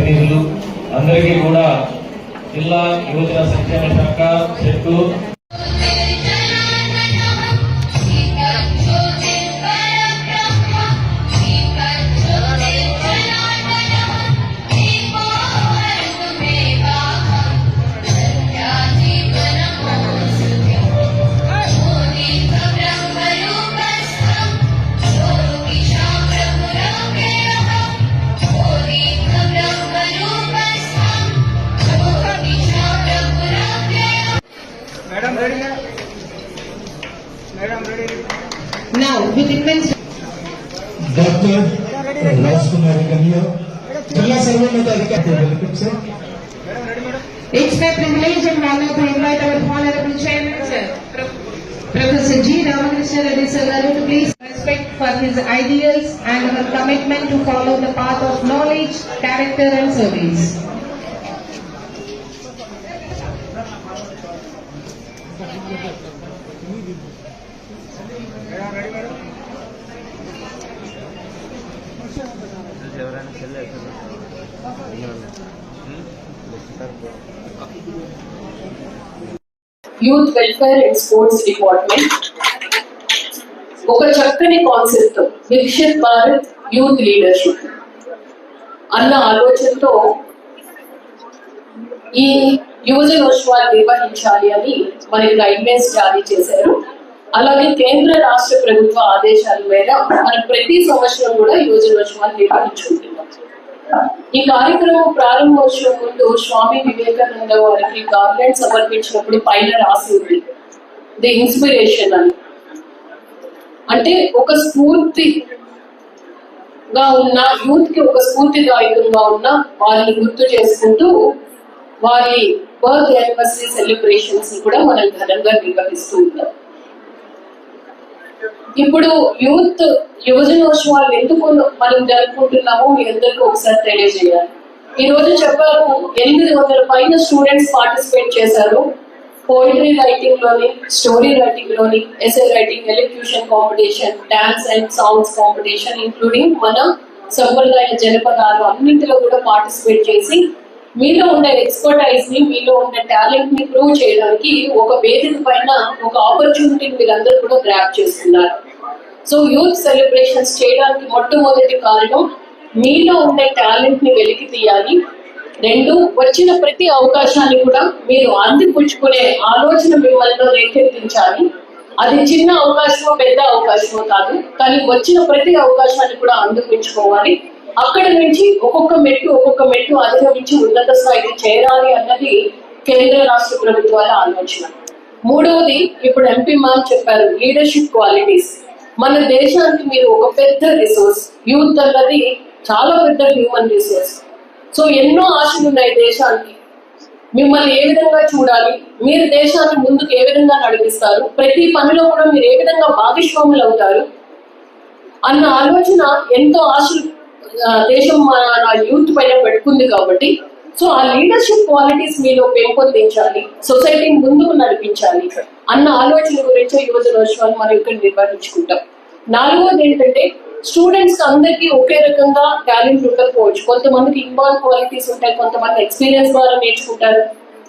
ప్రతినిధులు అందరికీ కూడా జిల్లా యువజన సంక్షేమ శాఖ చెట్టు Welcome, sir. It's my privilege and honor to invite our Honorable Chairman, sir, Professor G. Ramakrishna Reddy, sir, to please respect for his ideals and our commitment to follow the path of knowledge, character and service. ఎవరైనా చెల్లె youth welfare and sports department ఒక చక్కని concept Viksit Bharat youth leadership అన్న ఆలోచనతో ఈ యువజనోత్సవాలు నిర్వహించాలి అని మరి గైడ్లైన్స్ జారీ చేశారు. అలాగే కేంద్ర రాష్ట్ర ప్రభుత్వ ఆదేశాల మేర మనం ప్రతి సంవత్సరం కూడా యువజనోత్సవాలు నిర్వహించుకుంటున్నాం ఈ కార్యక్రమం ప్రారంభోత్సవం ముందు స్వామి వివేకానంద వారికి గార్లెండ్ సమర్పించినప్పుడు పైన రాసి ఉంది. ది ఇన్స్పిరేషన్ అని. అంటే ఒక స్ఫూర్తిగా ఉన్న యూత్కి ఒక స్ఫూర్తిదాయకంగా ఉన్న వారిని గుర్తు చేసుకుంటూ వారి బర్త్ యానివర్సరీ సెలబ్రేషన్స్ కూడా మనం ఘనంగా నిర్వహిస్తూ ఉంటాం ఇప్పుడు యూత్ యువజనోత్సవాలు ఎందుకు మనం జరుపుకుంటున్నామో మీ అందరికీ ఒకసారి తెలియజేయాలి. ఈ రోజు చెప్పారు ఎనిమిది వందల పైన స్టూడెంట్స్ పార్టిసిపేట్ చేశారు. పోయిటరీ రైటింగ్లోని story రైటింగ్లోని essay writing elocution competition dance and songs competition including మన సంప్రదాయ జనపదాలు అన్నింటిలో కూడా పార్టిసిపేట్ చేసి మీలో ఉన్న ఎక్స్పర్టైజ్ని మీలో ఉన్న టాలెంట్ని ప్రూవ్ చేయడానికి ఒక వేదిక పైన ఒక ఆపర్చునిటీని మీరందరూ కూడా గ్రాప్ చేస్తున్నారు సో యూత్ సెలబ్రేషన్స్ చేయడానికి మొట్టమొదటి కారణం మీలో ఉండే టాలెంట్ని వెలికి తీయాలి. రెండు వచ్చిన ప్రతి అవకాశాన్ని కూడా మీరు అందిపుచ్చుకునే ఆలోచన మిమ్మల్ని రేకెత్తించాలి. అది చిన్న అవకాశమో పెద్ద అవకాశమో కాదు కానీ వచ్చిన ప్రతి అవకాశాన్ని కూడా అందిపుచ్చుకోవాలి. అక్కడ నుంచి ఒక్కొక్క మెట్టు ఒక్కొక్క మెట్టు అధిగమించి ఉన్నత స్థాయికి చేరాలి అన్నది కేంద్ర రాష్ట్ర ప్రభుత్వాల ఆలోచన. మూడవది ఇప్పుడు ఎంపీ మ్యామ్ చెప్పారు లీడర్షిప్ క్వాలిటీస్ మన దేశానికి మీరు ఒక పెద్ద రిసోర్స్ యూత్ అన్నది చాలా పెద్ద హ్యూమన్ రిసోర్స్ సో ఎన్నో ఆశలు ఉన్నాయి దేశానికి. మిమ్మల్ని ఏ విధంగా చూడాలి? మీరు దేశాన్ని ముందుకు ఏ విధంగా నడిపిస్తారు? ప్రతి పనిలో కూడా మీరు ఏ విధంగా భాగస్వాములు అవుతారు? అన్న ఆలోచన ఎంతో ఆశలు దేశం మన యూత్ పైన పెట్టుకుంది కాబట్టి. సో ఆ లీడర్షిప్ క్వాలిటీస్ మీలో పెంపొందించాలి సొసైటీని ముందుకు నడిపించాలి అన్న ఆలోచన గురించి యువజనోత్సవాలు మనం ఇక్కడ నిర్వహించుకుంటాం. నాలుగోది ఏంటంటే స్టూడెంట్స్ అందరికీ ఒకే రకంగా టాలెంట్ ఉండకపోవచ్చు. కొంతమందికి ఇన్వాల్వ్ క్వాలిటీస్ ఉంటాయి కొంతమంది ఎక్స్పీరియన్స్ ద్వారా నేర్చుకుంటారు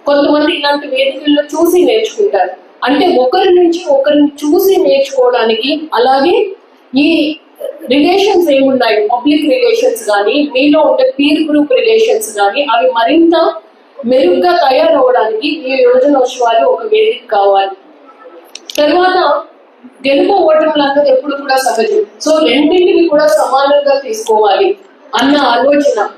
కొంతమంది ఇలాంటి వేదికల్లో చూసి నేర్చుకుంటారు. అంటే ఒకరి నుంచి ఒకరిని చూసి నేర్చుకోవడానికి అలాగే ఈ రిలేషన్స్ ఏమున్నాయి? పబ్లిక్ రిలేషన్స్ కానీ మీలో ఉండే పీర్ గ్రూప్ రిలేషన్స్ కానీ అవి మరింత మెరుగ్గా తయారవడానికి ఈ యోజనోత్సవాలు ఒక వేదిక కావాలి. తర్వాత గెలుపు ఓటములు అన్నది ఎప్పుడు కూడా సహజం. సో రెండింటిని కూడా సమానంగా తీసుకోవాలి అన్న ఆలోచన.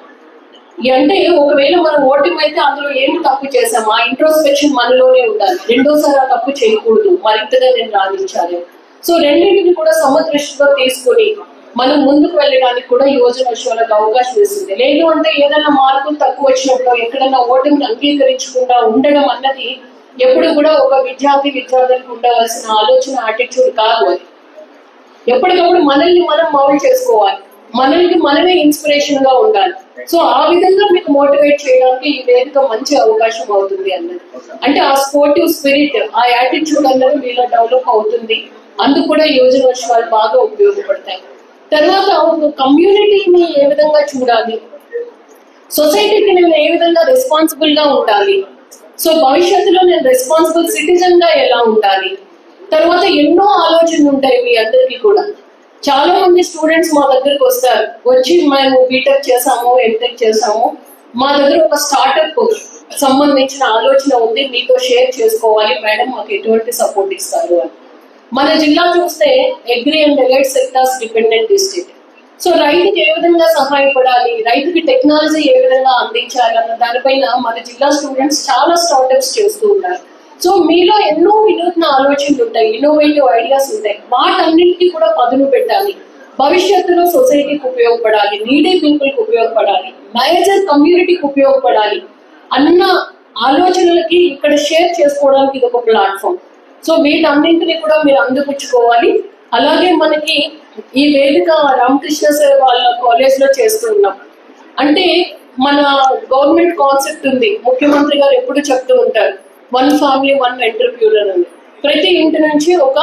అంటే ఒకవేళ మనం ఓటమి అయితే అందులో ఏమి తప్పు చేసాం ఆ ఇంట్రోస్పెక్షన్ మనలోనే ఉండాలి. రెండోసారి ఆ తప్పు చేయకూడదు. మరింతగా నేను రాణించాలి. సో రెండింటిని కూడా సమదృష్టితో తీసుకొని మనం ముందుకు వెళ్ళడానికి కూడా యువజనోత్సవాలకు అవకాశం ఇస్తుంది. లేదు అంటే ఏదైనా మార్కులు తక్కువ వచ్చినప్పుడు ఎక్కడైనా ఓటమిని అంగీకరించకుండా ఉండడం అన్నది ఎప్పుడు కూడా ఒక విద్యార్థి విద్యార్థులకు ఉండవలసిన ఆలోచన యాటిట్యూడ్ కాదు అది. ఎప్పటికప్పుడు మనల్ని మనం మౌల్డ్ చేసుకోవాలి. మనల్ని మనమే ఇన్స్పిరేషన్గా ఉండాలి. సో ఆ విధంగా మీకు మోటివేట్ చేయడానికి ఈ వేదిక మంచి అవకాశం అవుతుంది అన్నది. అంటే ఆ స్పోర్టివ్ స్పిరిట్ ఆ యాటిట్యూడ్ అన్నది మీలో డెవలప్ అవుతుంది. అందుకు కూడా యోజనోత్సవాలు బాగా ఉపయోగపడతాయి. తర్వాత ఒక కమ్యూనిటీని ఏ విధంగా చూడాలి? సొసైటీకి నేను ఏ విధంగా రెస్పాన్సిబుల్గా ఉండాలి? సో భవిష్యత్తులో నేను రెస్పాన్సిబుల్ సిటిజన్గా ఎలా ఉండాలి? తర్వాత ఎన్నో ఆలోచనలు ఉంటాయి మీ అందరికీ కూడా. చాలా మంది స్టూడెంట్స్ మా దగ్గరకు వస్తారు. వచ్చి మేము బీటెక్ చేసాము ఎంటెక్ చేసాము మా దగ్గర ఒక స్టార్టప్ సంబంధించిన ఆలోచన ఉంది. మీతో షేర్ చేసుకోవాలి. మేడం మాకు ఎటువంటి సపోర్ట్ ఇస్తారు అని. మన జిల్లా చూస్తే agri and allied sectors dependent district. So రైతుకి ఏ విధంగా సహాయపడాలి? రైతుకి టెక్నాలజీ ఏ విధంగా అందించాలి అన్న దానిపైన మన జిల్లా స్టూడెంట్స్ చాలా స్టార్టప్స్ చేస్తూ ఉన్నారు. సో మీలో ఎన్నో వినూత్న ఆలోచనలు ఉంటాయి ఇన్నోవేటివ్ ఐడియాస్ ఉంటాయి. వాటన్నింటికి కూడా పదును పెట్టాలి. భవిష్యత్తులో సొసైటీకి ఉపయోగపడాలి నీడీ పీపుల్కి ఉపయోగపడాలి మేజర్ కమ్యూనిటీకి ఉపయోగపడాలి అన్న ఆలోచనలకి ఇక్కడ షేర్ చేసుకోవడానికి ఇది ఒక ప్లాట్ఫామ్ సో వీటన్నింటినీ కూడా మీరు అందిపుచ్చుకోవాలి. అలాగే మనకి ఈ వేదిక రామకృష్ణ సార్ వాళ్ళ కాలేజ్లో చేస్తూ ఉన్నాం. అంటే మన గవర్నమెంట్ కాన్సెప్ట్ ఉంది. ముఖ్యమంత్రి గారు ఎప్పుడు చెప్తూ ఉంటారు వన్ ఫ్యామిలీ వన్ ఎంటర్ప్యూనర్ అని. ప్రతి ఇంటి నుంచి ఒక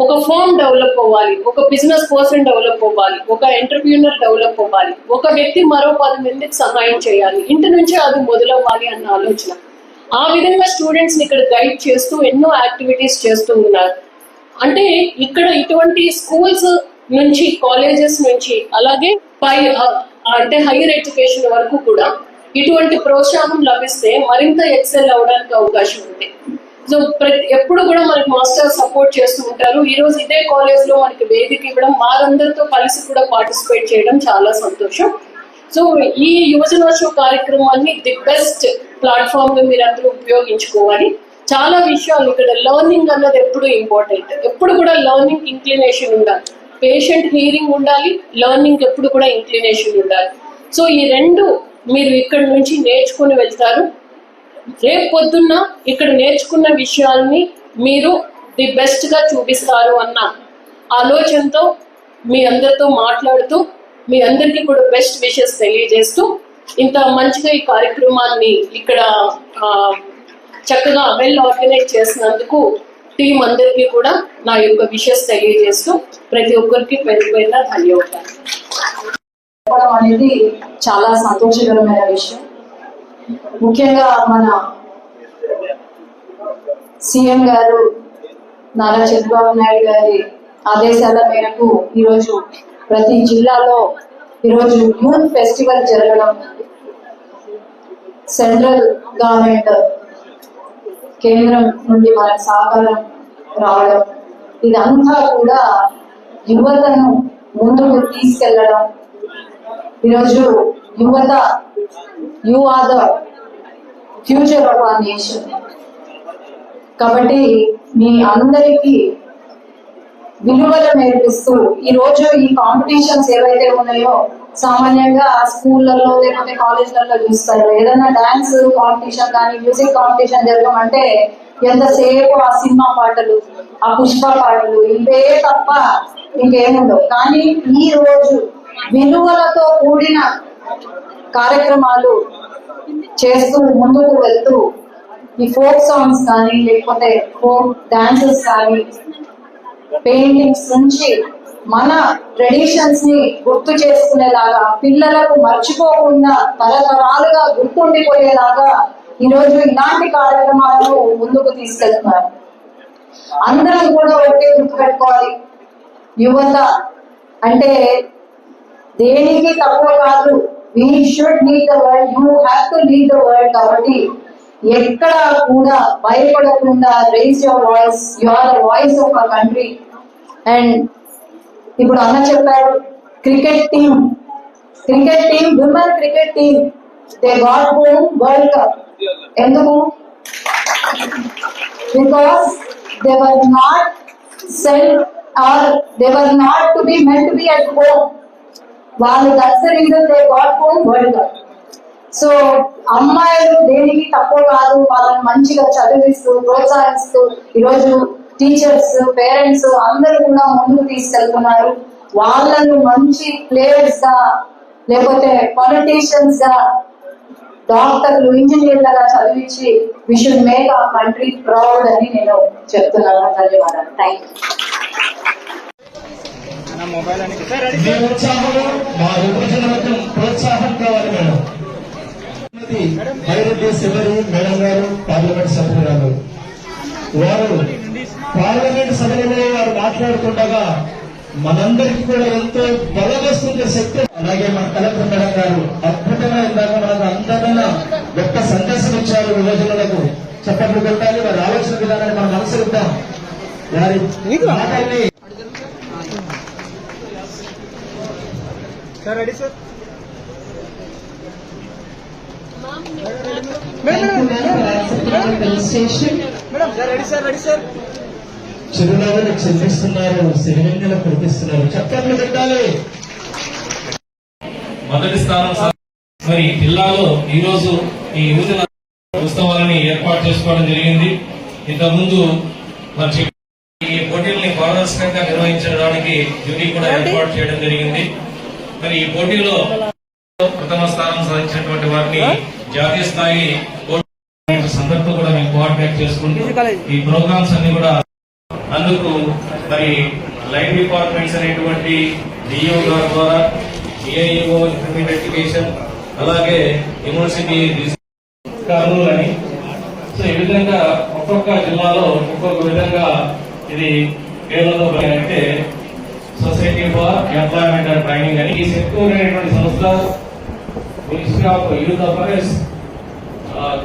ఒక ఫామ్ డెవలప్ అవ్వాలి ఒక బిజినెస్ పర్సన్ డెవలప్ అవ్వాలి ఒక ఎంటర్ప్రీనర్ డెవలప్ అవ్వాలి ఒక వ్యక్తి మరో పది మందికి సహాయం చేయాలి. ఇంటి నుంచే అది మొదలవ్వాలి అన్న ఆలోచన. ఆ విధంగా స్టూడెంట్స్ని ఇక్కడ గైడ్ చేస్తూ ఎన్నో యాక్టివిటీస్ చేస్తూ ఉన్నారు. అంటే ఇక్కడ ఇటువంటి స్కూల్స్ నుంచి కాలేజెస్ నుంచి అలాగే పై అంటే హైయర్ ఎడ్యుకేషన్ వరకు కూడా ఇటువంటి ప్రోత్సాహం లభిస్తే మరింత ఎక్సెల్ అవడానికి అవకాశం ఉంది. సో ప్రతి ఎప్పుడు కూడా మనకి మాస్టర్ సపోర్ట్ చేస్తూ ఉంటారు. ఈ రోజు ఇదే కాలేజ్లో మనకి వేదిక ఇవ్వడం వారందరితో కలిసి కూడా పార్టిసిపేట్ చేయడం చాలా సంతోషం. సో ఈ యువజనోత్సవ కార్యక్రమాన్ని ది బెస్ట్ ప్లాట్ఫామ్ మీరు అందరూ ఉపయోగించుకోవాలి. చాలా విషయాలు ఇక్కడ లెర్నింగ్ అన్నది ఎప్పుడు ఇంపార్టెంట్ ఎప్పుడు కూడా లెర్నింగ్ ఇంక్లినేషన్ ఉండాలి. పేషెంట్ హీరింగ్ ఉండాలి లెర్నింగ్ ఎప్పుడు కూడా ఇంక్లినేషన్ ఉండాలి. సో ఈ రెండు మీరు ఇక్కడ నుంచి నేర్చుకుని వెళ్తారు. రేపు పొద్దున్న ఇక్కడ నేర్చుకున్న విషయాల్ని మీరు ది బెస్ట్గా చూపిస్తారు అన్న ఆలోచనతో మీ అందరితో మాట్లాడుతూ మీ అందరికీ కూడా బెస్ట్ విషెస్ తెలియజేస్తూ ఇంత మంచిగా ఈ కార్యక్రమాన్ని ఇక్కడ చక్కగా వెల్ ఆర్గనైజ్ చేసినందుకు టీం అందరికీ కూడా నా యొక్క విషెస్ తెలియజేస్తూ ప్రతి ఒక్కరికి పేరు పేరున ధన్యవాదాలు. అనేది చాలా సంతోషకరమైన విషయం. ముఖ్యంగా మన సీఎం గారు నారా చంద్రబాబు నాయుడు గారి ఆదేశాల మేరకు ఈరోజు ప్రతి జిల్లాలో ఈరోజు యూత్ ఫెస్టివల్ జరగడం సెంట్రల్ గవర్నమెంట్ కేంద్రం నుండి మనకు సహకారం రావడం ఇదంతా కూడా యువతను ముందుకు తీసుకెళ్ళడం. ఈరోజు యువత you are the future of a nation కాబట్టి మీ అందరికీ విలువలు నేర్పిస్తూ ఈ రోజు ఈ కాంపిటీషన్స్ ఏవైతే ఉన్నాయో సామాన్యంగా స్కూళ్ళల్లో లేకపోతే కాలేజ్లలో చూస్తారు. ఏదైనా డాన్స్ కాంపిటీషన్ కానీ మ్యూజిక్ కాంపిటీషన్ జరగమంటే ఎంతసేపు ఆ సినిమా పాటలు ఆ పుష్ప పాటలు ఇవే తప్ప ఇంకేముండవు. కానీ ఈ రోజు విలువలతో కూడిన కార్యక్రమాలు చేస్తూ ముందుకు వెళ్తూ ఈ ఫోక్ సాంగ్స్ కానీ లేకపోతే ఫోక్ డాన్సెస్ కానీ పెయింటింగ్స్ నుంచి మన ట్రెడిషన్స్ని గుర్తు చేసుకునేలాగా పిల్లలకు మర్చిపోకుండా తరతరాలుగా గుర్తుండిపోయేలాగా ఈరోజు ఇలాంటి కార్యక్రమాలను ముందుకు తీసుకెళ్తున్నారు. అందరం కూడా ఒకటే గుర్తుపెట్టుకోవాలి. యువత అంటే దేనికి తక్కువ కాదు we should lead the world you have to lead the world కాబట్టి ఎక్కడ కూడా భయపడకుండా raise your voice you are the voice of a country and ఇప్పుడు అన్న చెప్పారు cricket team cricket team women cricket team they got home world cup. ఎందుకు? Because they were not sell or they were not to be meant to be at home వాళ్ళు that's reason they got home world cup so అమ్మాయిలు దేనికి తక్కువ కాదు వాళ్ళని మంచిగా చదివిస్తూ ప్రోత్సహిస్తూ ఈరోజు టీచర్స్ పేరెంట్స్ అందరూ కూడా ముందుకు తీసుకెళ్తున్నారు. వాళ్ళను మంచి ప్లేయర్స్గా లేకపోతే పొలిటీషియన్స్గా డాక్టర్లు ఇంజనీర్లుగా చదివించి we should make a country proud అని నేను చెప్తున్నాను. ధన్యవాదాలు. థ్యాంక్ యూ ప్రోత్సాహం కావాలి శివరి మేడం గారు పార్లమెంట్ సభ్యురాలు. వారు పార్లమెంట్ సభలో వారు మాట్లాడుతుండగా మనందరికీ కూడా ఎంతో బలవస్తుంది శక్తి. అలాగే మన కలెక్టర్ మేడం గారు అద్భుతంగా ఇందాక మనకు అందమైన గొప్ప సందేశం ఇచ్చారు యువజనులకు చప్పట్లు కొట్టాలి వారి ఆలోచన విధానాన్ని మనం అనుసరిద్దాం. వారి మాటల్ని Thank you, ma'am, for accepting the felicitation. చిరునవ్వులు చెల్లిస్తున్నారు సిరివెన్నెలు కురిపిస్తున్నారు. చప్పట్లు పెట్టాలి మొదటి స్థానం మరి జిల్లాలో ఈ రోజు ఈ యువజన ఉత్సవాలని ఏర్పాటు చేసుకోవడం జరిగింది. ఇంతకుముందు మరి ఈ పోటీల్ని పారదర్శకంగా నిర్వహించడానికి డ్యూటీ కూడా ఏర్పాటు చేయడం జరిగింది. మరి ఈ పోటీలో ప్రథమ స్థానం సాధించినటువంటి వారిని జాతీయ స్థాయి సందర్భం కూడా మేము కోఆర్డినేట్ చేసుకుంటూ ఈ ప్రోగ్రామ్స్ అన్ని కూడా అందుకు మరి లైన్ డిపార్ట్మెంట్స్ అనేటువంటి డిఓ గారి ద్వారా డిఐఓ ఇన్వెస్టిగేషన్ అలాగే యూనివర్సిటీ కర్నూలు అని. సో ఈ విధంగా ఒక్కొక్క జిల్లాలో ఒక్కొక్క విధంగా ఇది పేర్లతో అంటే society for employment and training అని. ఈ సెక్టూర్ అనేటువంటి సంస్థ ministry of youth affairs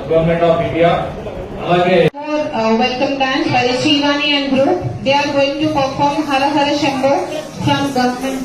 government of India అలాగే and group, they are going to perform Hara Hara Shambho from government.